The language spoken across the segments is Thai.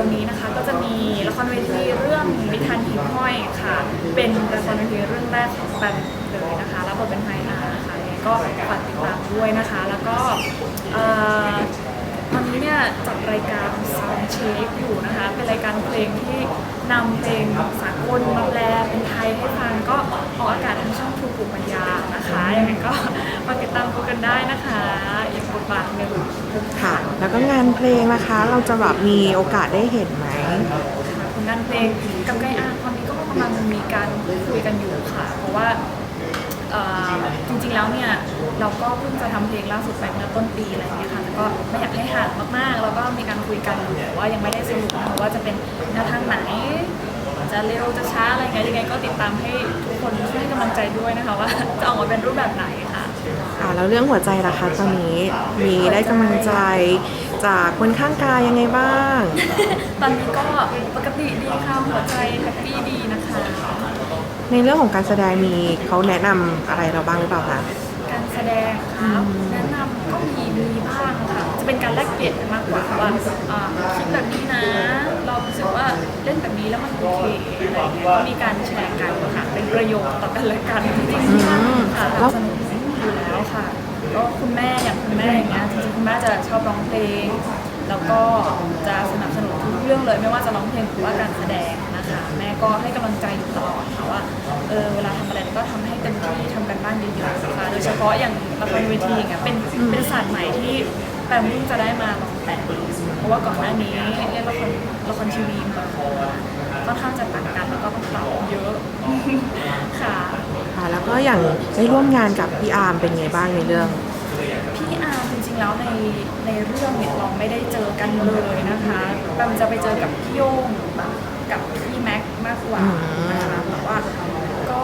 ร็วๆนี้นะคะ ก็จะมีละครเวทีเรื่องมิทันหินห้อยค่ะ เป็นละครเวทีเรื่องแรกของแปมเลยนะคะรับบทเป็นไฮอาร์นะคะยังไงก็ฝากติดตามด้วยนะคะ แล้วก็ตอนนี้เนี่ยจัดรายการซาวด์เชคอยู่นะคะ เป็นรายการเพลงที่นำเพลงสากลมาแปลเป็นไทยให้ฟังก็ออกอากาศทางช่องทูปุปัญญานะคะยังไงก็มาติดตามกันได้นะคะ บทบาทหนึ่งค่ะ แล้วก็งานเพลงนะคะ เราจะแบบมีโอกาสได้เห็นไหมค่ะผลงานเพลงกับไกอาตอนนี้ก็กำลังมีการพูดคุยกันอยู่ค่ะ เพราะว่าเอ่อจริงๆแล้วเนี่ยเราก็เพิ่งจะทำเพลงล่าสุดไปเมื่อต้นปีอะไรอย่างเงี้ยค่ะแล้วก็ไม่อยากให้ห่างมากๆ แล้วก็มีการคุยกันอยู่แต่ว่ายังไม่ได้สรุปนะว่าจะเป็นแนวทางไหน จะเร็วจะช้าอะไรเงี้ยยังไงก็ติดตามให้ทุกคนช่วยให้กำลังใจด้วยนะคะว่าจะออกมาเป็นรูปแบบไหน ค่ะค่ะแล้วเรื่องหัวใจล่ะคะตอนนี้มีได้กำลังใจจากคนข้างกายยังไงบ้าง ตอนนี้ก็ปกติดีค่ะหัวใจแฮปปี้ดีนะคะในเรื่องของการแสดงมีเขาแนะนำอะไรเราบ้างหรือเปล่าคะ การแสดงครับแนะนำก็มีมีบ้างค่ะจะเป็นการแลกเปลี่ยนกันมากกว่าว่าอ่าคิดแบบนี้นะ เรารู้สึกว่าเล่นแบบนี้แล้วมันโอเคอะไรอย่างเงี้ยก็มีการแชร์กันค่ะเป็นประโยชน์ต่อกันและกันจริงๆค่ะอืมค่ะแล้ว สนุกอยู่แล้วค่ะ ก็คุณแม่อย่างคุณแม่อย่างเงี้ยจริงๆคุณแม่จะชอบร้องเพลง แล้วก็จะสนับสนุนทุกเรื่องเลย ไม่ว่าจะร้องเพลงหรือว่าการแสดงนะคะ แม่ก็ให้กำลังใจอยู่ตลอดค่ะว่าเออเวลาทำอะไรก็ทำให้เต็มที่ทำกันบ้านเยอะๆนะคะโดยเฉพาะอย่างละครเวทีอย่างเงี้ยเป็นเป็นศาสตร์ใหม่ที่แปมเพิ่งจะได้มาลองแต่งเพราะว่าก่อนหน้านี้เล่นละครละครทีวีมาค่อนข้างจะต่างกันแล้วก็ต้องปรับเยอะค่ะค่ะ แล้วก็อย่างได้ร่วมงานกับพี่อาร์มเป็นไงบ้างในเรื่อง พี่อาร์มจริงๆแล้วในในเรื่องเนี่ยเราไม่ได้เจอกันเลยนะคะแปมจะไปเจอกับพี่โย่งกับพี่แม็กซ์มากกว่านะคะแต่ว่าก็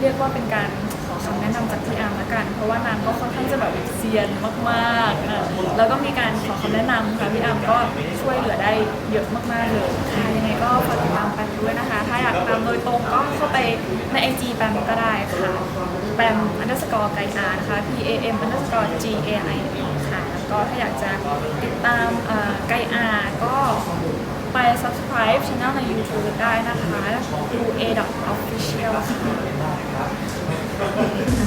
เรียกว่าเป็นการขอคำแนะนำจากพี่อาร์มละกัน เพราะว่านางก็ค่อนข้างจะแบบเซียนมากๆนะแล้วก็มีการขอคำแนะนำค่ะพี่อาร์มก็ช่วยเหลือได้เยอะมากๆเลย ด้วยนะคะ ถ้าอยากตามโดยตรงก็เข้าไปในไอจีแปมก็ได้ค่ะ แปมอันดับสกอร์ไกอานะคะ P A M อันดับสกอร์ G A I ค่ะ แล้วก็ถ้าอยากจะติดตามไกอาก็ไป subscribe channel ใน YouTube ได้นะคะ u a official ค่ะ